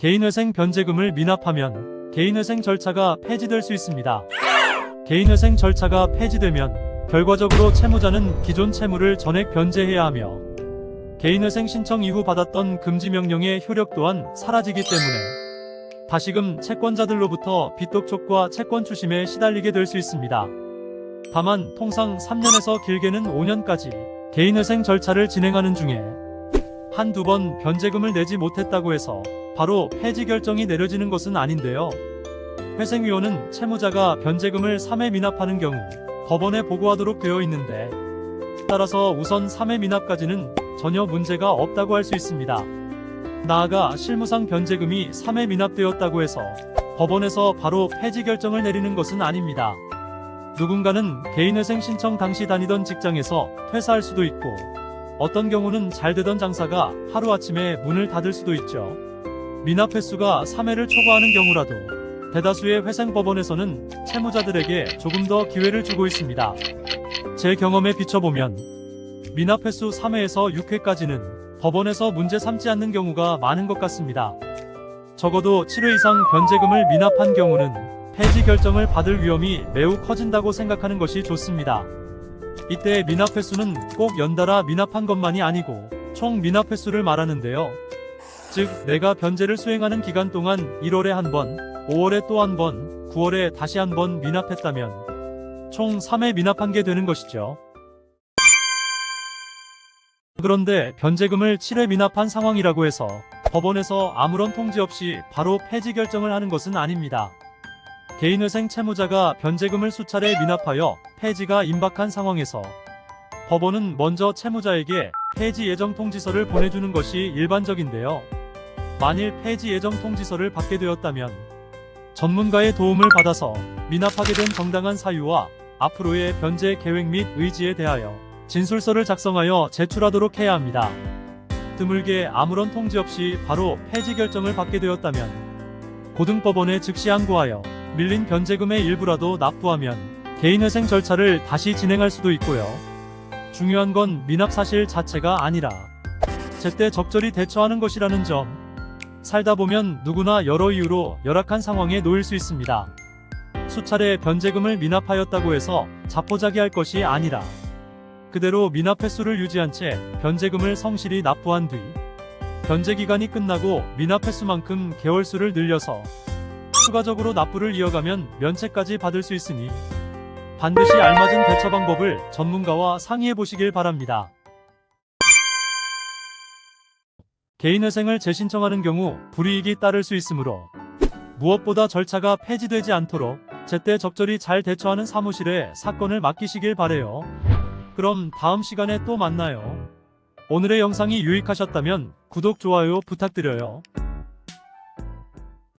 개인회생 변제금을 미납하면 개인회생 절차가 폐지될 수 있습니다. 개인회생 절차가 폐지되면 결과적으로 채무자는 기존 채무를 전액 변제해야 하며 개인회생 신청 이후 받았던 금지 명령의 효력 또한 사라지기 때문에 다시금 채권자들로부터 빚독촉과 채권 추심에 시달리게 될 수 있습니다. 다만 통상 3년에서 길게는 5년까지 개인회생 절차를 진행하는 중에 한두 번 변제금을 내지 못했다고 해서 바로 폐지 결정이 내려지는 것은 아닌데요. 회생위원은 채무자가 변제금을 3회 미납하는 경우 법원에 보고하도록 되어 있는데 따라서 우선 3회 미납까지는 전혀 문제가 없다고 할 수 있습니다. 나아가 실무상 변제금이 3회 미납되었다고 해서 법원에서 바로 폐지 결정을 내리는 것은 아닙니다. 누군가는 개인회생 신청 당시 다니던 직장에서 퇴사할 수도 있고 어떤 경우는 잘 되던 장사가 하루아침에 문을 닫을 수도 있죠. 미납 횟수가 3회를 초과하는 경우라도 대다수의 회생법원에서는 채무자들에게 조금 더 기회를 주고 있습니다. 제 경험에 비춰보면 미납 횟수 3회에서 6회까지는 법원에서 문제 삼지 않는 경우가 많은 것 같습니다. 적어도 7회 이상 변제금을 미납한 경우는 폐지 결정을 받을 위험이 매우 커진다고 생각하는 것이 좋습니다. 이때 미납 횟수는 꼭 연달아 미납한 것만이 아니고 총 미납 횟수를 말하는데요. 즉, 내가 변제를 수행하는 기간 동안 1월에 한 번, 5월에 또 한 번, 9월에 다시 한 번 미납했다면 총 3회 미납한 게 되는 것이죠. 그런데 변제금을 7회 미납한 상황이라고 해서 법원에서 아무런 통지 없이 바로 폐지 결정을 하는 것은 아닙니다. 개인회생 채무자가 변제금을 수차례 미납하여 폐지가 임박한 상황에서 법원은 먼저 채무자에게 폐지 예정 통지서를 보내주는 것이 일반적인데요. 만일 폐지 예정 통지서를 받게 되었다면 전문가의 도움을 받아서 미납하게 된 정당한 사유와 앞으로의 변제 계획 및 의지에 대하여 진술서를 작성하여 제출하도록 해야 합니다. 드물게 아무런 통지 없이 바로 폐지 결정을 받게 되었다면 고등법원에 즉시 항고하여 밀린 변제금의 일부라도 납부하면 개인회생 절차를 다시 진행할 수도 있고요. 중요한 건 미납 사실 자체가 아니라 제때 적절히 대처하는 것이라는 점. 살다 보면 누구나 여러 이유로 열악한 상황에 놓일 수 있습니다. 수차례 변제금을 미납하였다고 해서 자포자기할 것이 아니라 그대로 미납 횟수를 유지한 채 변제금을 성실히 납부한 뒤 변제 기간이 끝나고 미납 횟수만큼 개월수를 늘려서 추가적으로 납부를 이어가면 면책까지 받을 수 있으니 반드시 알맞은 대처 방법을 전문가와 상의해 보시길 바랍니다. 개인회생을 재신청하는 경우 불이익이 따를 수 있으므로 무엇보다 절차가 폐지되지 않도록 제때 적절히 잘 대처하는 사무실에 사건을 맡기시길 바래요. 그럼 다음 시간에 또 만나요. 오늘의 영상이 유익하셨다면 구독, 좋아요 부탁드려요.